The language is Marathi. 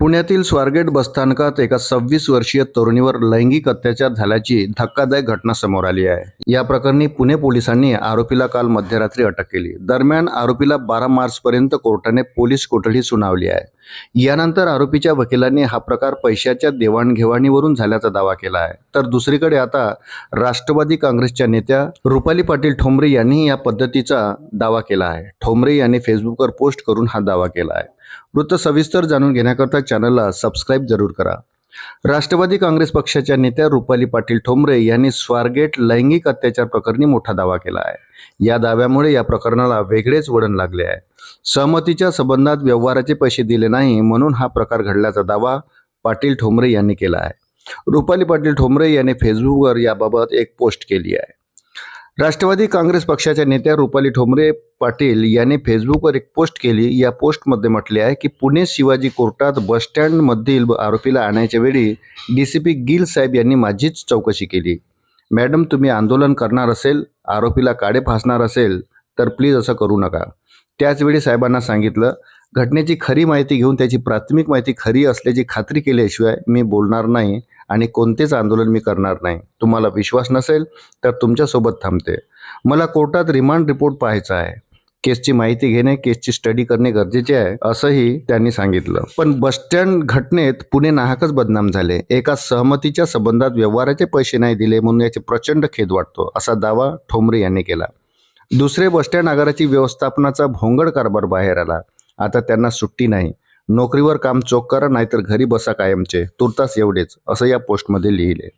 पुण्यातील स्वारगेट बसस्थानकात एका सव्वीस वर्षीय तरुणीवर लैंगिक अत्याचार झाल्याची धक्कादायक घटना समोर आली आहे. या प्रकरणी पुणे पोलिसांनी आरोपीला काल मध्यरात्री अटक केली. दरम्यान आरोपीला बारा मार्चपर्यंत कोर्टाने पोलीस कोठडी सुनावली आहे. यानंतर आरोपीच्या वकिलांनी हा प्रकार पैशाच्या देवाणघेवाणीवरून झाल्याचा दावा केला आहे. तर दुसरीकडे आता राष्ट्रवादी काँग्रेसच्या नेत्या रुपाली पाटील ठोंबरे यांनी या पद्धतीचा दावा केला आहे. ठोंबरे यांनी फेसबुकवर पोस्ट करून हा दावा केला आहे. वृत्त सविस्तर जाणून घेण्याकरता चॅनलला सबस्क्राईब जरूर करा. राष्ट्रवादी काँग्रेस पक्षाच्या नेत्या रुपाली पाटील ठोंबरे यांनी स्वारगेट लैंगिक अत्याचार प्रकरणी मोठा दावा केला आहे. या दाव्यामुळे या प्रकरणाला वेगळेच वळण लागले आहे. सहमतीच्या संबंधात व्यवहाराचे पैसे दिले नाही म्हणून हा प्रकार घडल्याचा दावा पाटील ठोंबरे यांनी केला आहे. रुपाली पाटील ठोंबरे यांनी फेसबुकवर याबाबत एक पोस्ट केली आहे. राष्ट्रवादी काँग्रेस पक्षाच्या नेत्या रुपाली ठोंबरे पाटील यांनी फेसबुकवर एक पोस्ट केली. या पोस्टमध्ये म्हटले आहे की पुणे शिवाजी कोर्टात बसस्टँडमधील आरोपीला आणण्याच्या वेळी डी सी पी गिल साहेब यांनी माझीच चौकशी केली. मॅडम तुम्ही आंदोलन करणार असेल आरोपीला काडे फासणार असेल तर प्लीज असं करू नका. त्याचवेळी साहेबांना सांगितलं घटनेची खरी माहिती घेऊन त्याची प्राथमिक माहिती खरी असल्याची खात्री केल्याशिवाय मी बोलणार नाही. आणि कोणतेच आंदोलन मी करणार नाही. तुम्हाला विश्वास नसेल तर तुमच्यासोबत थांबते. मला कोर्टात रिमांड रिपोर्ट पाहायचा आहे. केसची माहिती घेणे केसची स्टडी करणे गरजेचे आहे असंही त्यांनी सांगितलं. पण बसस्टँड घटनेत पुणे नाहकच बदनाम झाले. एका सहमतीच्या संबंधात व्यवहाराचे पैसे नाही दिले म्हणून याचे प्रचंड खेद वाटतो असा दावा ठोंबरे यांनी केला. दुसरे बसस्टँड आगाराची व्यवस्थापनाचा भोंगड कारभार बाहेर आला. आता त्यांना सुट्टी नाही. नोकरीवर काम चोख करा नाहीतर घरी बसा कायमचे. तुर्तास एवढेच असं या पोस्टमध्ये लिहिले